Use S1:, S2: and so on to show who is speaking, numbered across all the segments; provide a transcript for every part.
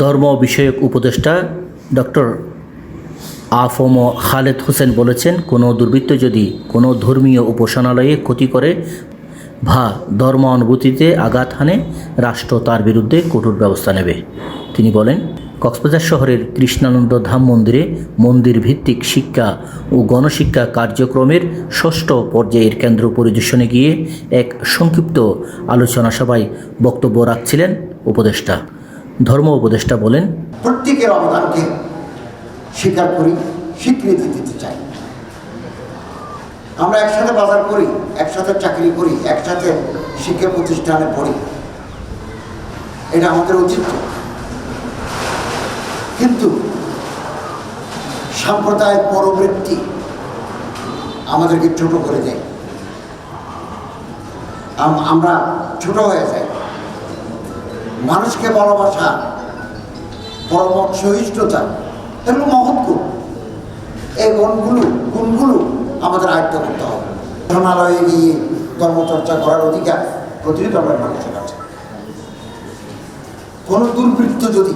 S1: ধর্ম বিষয়ক উপদেষ্টা ডক্টর আফম খালেদ হোসেন বলেছেন, কোনো দুর্বৃত্ত যদি কোনো ধর্মীয় উপাসনালয়ে ক্ষতি করে বা ধর্ম অনুভূতিতে আঘাত হানে, রাষ্ট্র তার বিরুদ্ধে কঠোর ব্যবস্থা নেবে। তিনি বলেন, কক্সবাজার শহরের কৃষ্ণানন্দ ধাম মন্দিরে মন্দির ভিত্তিক শিক্ষা ও গণশিক্ষা কার্যক্রমের ষষ্ঠ পর্যায়ের কেন্দ্র পরিদর্শনে গিয়ে এক সংক্ষিপ্ত আলোচনা সভায় বক্তব্য রাখছিলেন উপদেষ্টা। ধর্ম উপদেষ্টা বলেন
S2: প্রত্যেকের অবদানকে স্বীকার করি, স্বীকৃতি দিতে চাই। আমরা একসাথে বাজার করি, একসাথে চাকরি করি, একসাথে শিক্ষা প্রতিষ্ঠানে পড়ি। এটা আমাদের উচিত। কিন্তু সাম্প্রদায়িক পরবৃত্তি আমাদেরকে ছোট করে দেয়। আম- আমরা ছোট হয়ে যাই। মানুষকে ভালোবাসা পরম সহিষ্ণুতা এগুলো মহৎ গুণ। এই গুণগুলো গুণগুলো আমাদের আয়ত্ত করতে হবে। ধর্মালয়ে গিয়ে ধর্মচর্চা করার অধিকার প্রতিটি ধর্মের মানুষের আছে কোনো দুর্বৃত্ত যদি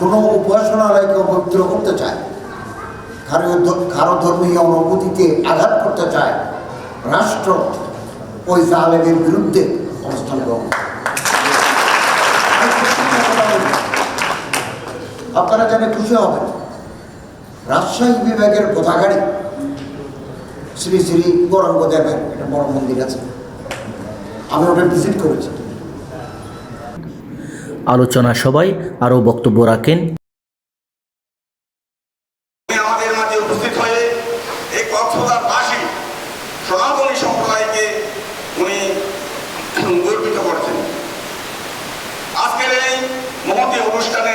S2: কোনো উপাসনালয়কে অপবিত্র করতে চায়, কারও কারও ধর্মীয় অনুভূতিতে আঘাত করতে চায়, রাষ্ট্র ওই জালেমের বিরুদ্ধে আপনারা জানে খুশি হবেন রাজশাহী বিভাগের গোদাগাড়ি শ্রী শ্রী গৌরাঙ্গ দেবের একটা বড় মন্দির আছে। আমি ওটা ভিজিট করেছি।
S1: আলোচনা সভায় আরও বক্তব্য রাখেন
S3: হয়ে আজকের এই মহতী অনুষ্ঠানে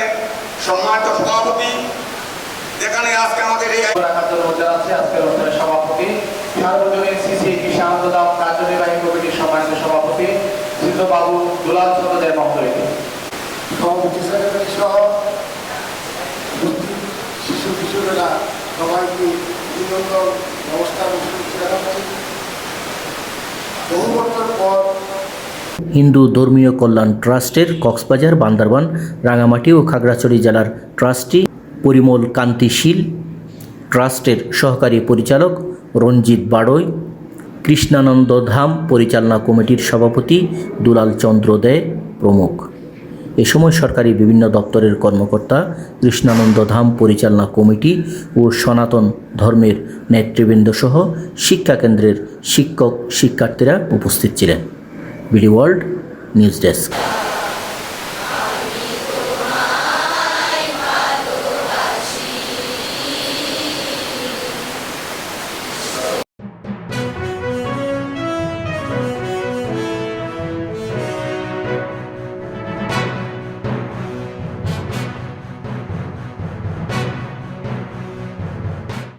S3: সম্মানিত সভাপতি যেখানে আজকে আমাদের এই
S4: রাখার জন্য আছে আজকের অনুষ্ঠানের সভাপতি সার্বজনীন সিসি কৃষি আন্দোলন কার্যনির্বাহী কমিটির সম্মানিত সভাপতি বাবু দুলাল চন্দ্র দেয় মহোদয়কে
S2: সভাপতি সেক্রেটারি সহ শিশু কিশোরেরা সবাইকে বিভিন্ন নমস্কার জানাচ্ছি।
S1: হিন্দু ধর্মীয় কল্যাণ ট্রাস্টের কক্সবাজার, বান্দরবান, রাঙামাটি ও খাগড়াছড়ি জেলার ট্রাস্টি পরিমল কান্তিশীল ট্রাস্টের সহকারী পরিচালক রঞ্জিত বাড়ই, কৃষ্ণানন্দ ধাম পরিচালনা কমিটির সভাপতি দুলাল চন্দ্র দে প্রমুখ। এ সময় সরকারি বিভিন্ন দপ্তরের কর্মকর্তা, কৃষ্ণানন্দ ধাম পরিচালনা কমিটি ও সনাতন ধর্মের নেতৃবৃন্দ সহ শিক্ষা কেন্দ্রের শিক্ষক শিক্ষার্থীরা উপস্থিত ছিলেন। BD world news desk